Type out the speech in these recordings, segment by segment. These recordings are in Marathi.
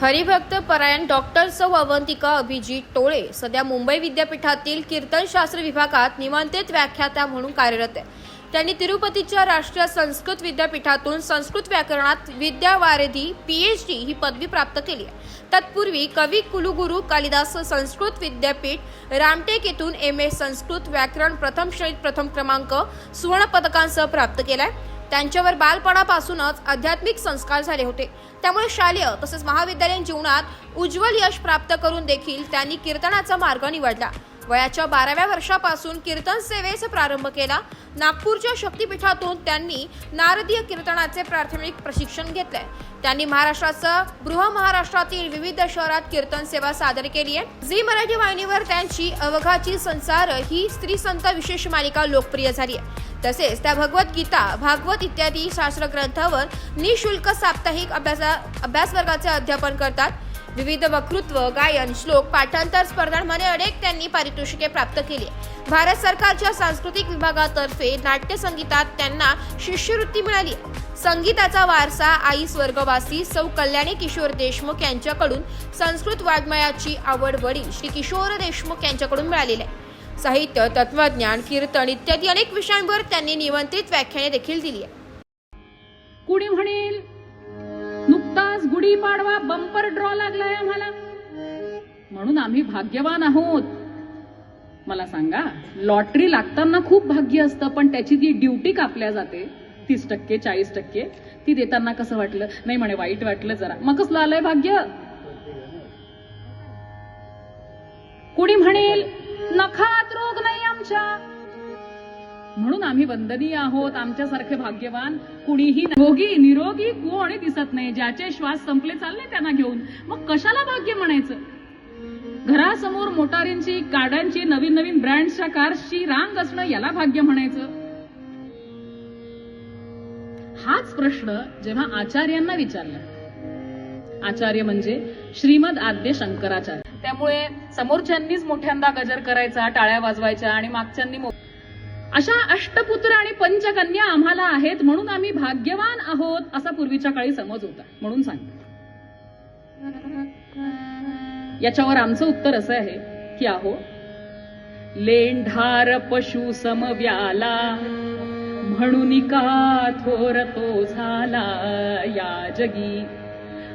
हरिभक्त परायण डॉक्टर सौ अवंतिका अभिजित टोळे सध्या मुंबई विद्यापीठातील कीर्तनशास्त्र विभागात निमंत्रित व्याख्याता म्हणून कार्यरत आहे. त्यांनी तिरुपतीच्या राष्ट्रीय संस्कृत विद्यापीठातून संस्कृत व्याकरणात विद्यावारिधी पी एच डी ही पदवी प्राप्त केली आहे. तत्पूर्वी कवी कुलगुरू कालिदास संस्कृत विद्यापीठ रामटेक येथून एम ए संस्कृत व्याकरण प्रथम श्रेणीत प्रथम क्रमांक सुवर्ण पदकांसह प्राप्त आहे त्यांच्यावर बालपणापासूनच आध्यात्मिक संस्कार झाले होते. त्यामुळे शालेय तसेच महाविद्यालयीन जीवनात उज्ज्वल यश प्राप्त करून देखील त्यांनी कीर्तनाचा मार्ग निवडला. वयाच्या बाराव्या वर्षापासून कीर्तन सेवेचा प्रारंभ केला. नागपूरच्या शक्तीपीठातून त्यांनी नारदीय कीर्तनाचे प्राथमिक प्रशिक्षण घेतले. त्यांनी महाराष्ट्रासह बृहमहाराष्ट्रातील विविध शहरात कीर्तन सेवा सादर केली आहे. झी मराठी वाहिनीवर त्यांची अवघाची संसार ही स्त्री संत विशेष मालिका लोकप्रिय झाली आहे. तसेच त्या भगवद्गीता भागवत इत्यादी शास्त्र ग्रंथावर निशुल्क साप्ताहिक अभ्यासा अभ्यास वर्गाचे अध्यापन करतात. विविध वक्तृत्व गायन श्लोक पाठांतर स्पर्धांमध्ये अनेक त्यांनी पारितोषिके प्राप्त केली. भारत सरकारच्या सांस्कृतिक विभागातर्फे नाट्य संगीतात त्यांना शिष्यवृत्ती मिळाली. संगीताचा वारसा आई स्वर्गवासी सौ कल्याणी किशोर देशमुख यांच्याकडून संस्कृत वाङ्मयाची आवड वडील श्री किशोर देशमुख यांच्याकडून मिळालेली आहे. साहित्य तत्वज्ञान कीर्तन इत्यादी अनेक विषयांवर त्यांनी निमंत्रित व्याख्याने देखील दिली आहे कुणी म्हणेल नुकताच गुढीपाडवा बंपर ड्रॉ लागलाय आम्हाला. म्हणून आम्ही भाग्यवान आहोत. मला सांगा लॉटरी लागताना खूप भाग्य असतं पण त्याची जी ड्युटी कापल्या जाते तीस टक्के चाळीस टक्के ती देताना कसं वाटलं? नाही म्हणे वाईट वाटलं जरा. मग कसलं आलंय भाग्य? कुणी म्हणेल नखा आमच्या. म्हणून आम्ही वंदनीय आहोत. आमच्यासारखे भाग्यवान कुणीही निरोगी निरोगी कोणी दिसत नाही. ज्याचे श्वास संपले चालले त्यांना घेऊन. मग कशाला भाग्य म्हणायचं? घरासमोर मोटारींची गाड्यांची नवीन नवीन ब्रँडच्या कार्सची रांग असणं याला भाग्य म्हणायचं? हाच प्रश्न जेव्हा आचार्यांना विचारला. आचार्य म्हणजे श्रीमद आद्य शंकराचार्य. त्यामुळे समोरच्यांनीच मोठ्यांदा गजर करायचा टाळ्या वाजवायच्या आणि मागच्यांनी अशा अष्टपुत्र आणि पंचकन्या आम्हाला आहेत म्हणून आम्ही भाग्यवान आहोत असा पूर्वीच्या काळी समज होता म्हणून सांगते. याच्यावर आमचं उत्तर असं आहे की आहो लेंढार पशु समव्याला म्हणून का थोर तो झाला या जगी.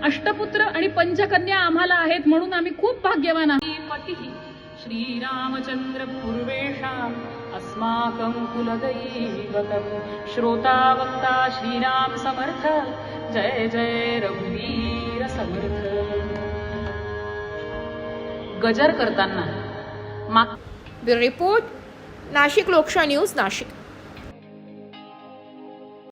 अष्टपुत्र आणि पंचकन्या आम्हाला आहेत म्हणून आम्ही खूप भाग्यवान आहोत. पती श्रीरामचंद्र पूर्वेषाम अस्माकं कुलदैवतम श्रोता वक्ता श्रीराम समर्थ। जय जय रघुवीर समर्थ। गजर करताना ब्युरो रिपोर्ट नाशिक लोकशाही न्यूज नाशिक.